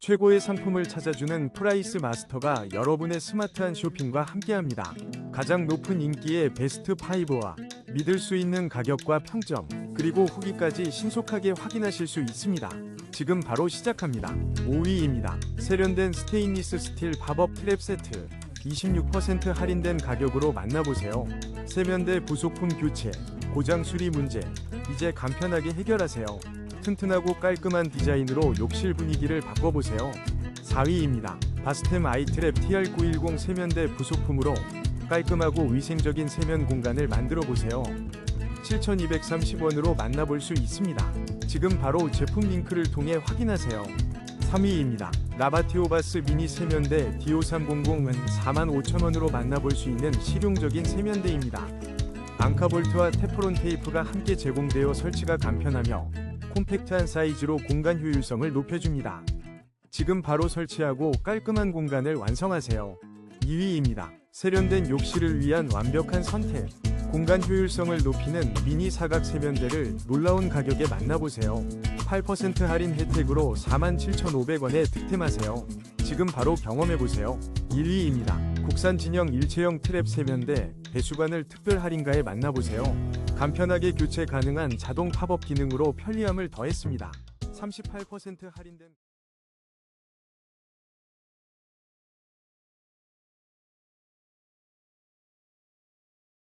최고의 상품을 찾아주는 프라이스 마스터가 여러분의 스마트한 쇼핑과 함께합니다. 가장 높은 인기의 베스트 5와 믿을 수 있는 가격과 평점, 그리고 후기까지 신속하게 확인하실 수 있습니다. 지금 바로 시작합니다. 5위입니다. 세련된 스테인리스 스틸 팝업 트랩 세트. 26% 할인된 가격으로 만나보세요. 세면대 부속품 교체, 고장 수리 문제, 이제 간편하게 해결하세요. 튼튼하고 깔끔한 디자인으로 욕실 분위기를 바꿔보세요. 4위입니다. 바스템 아이트랩 TR910 세면대 부속품으로 깔끔하고 위생적인 세면 공간을 만들어 보세요. 7,230원으로 만나볼 수 있습니다. 지금 바로 제품 링크를 통해 확인하세요. 3위입니다. 라바티오바스 미니 세면대 DO300은 45,000원으로 만나볼 수 있는 실용적인 세면대입니다. 앙카볼트와 테프론 테이프가 함께 제공되어 설치가 간편하며 콤팩트한 사이즈로 공간 효율성을 높여줍니다. 지금 바로 설치하고 깔끔한 공간을 완성하세요. 2위입니다. 세련된 욕실을 위한 완벽한 선택. 공간 효율성을 높이는 미니 사각 세면대를 놀라운 가격에 만나보세요. 8% 할인 혜택으로 47,500원에 득템하세요. 지금 바로 경험해보세요. 1위입니다. 국산 진영 일체형 트랩 세면대 배수관을 특별 할인가에 만나보세요. 간편하게 교체 가능한 자동 팝업 기능으로 편리함을 더했습니다. 38% 할인된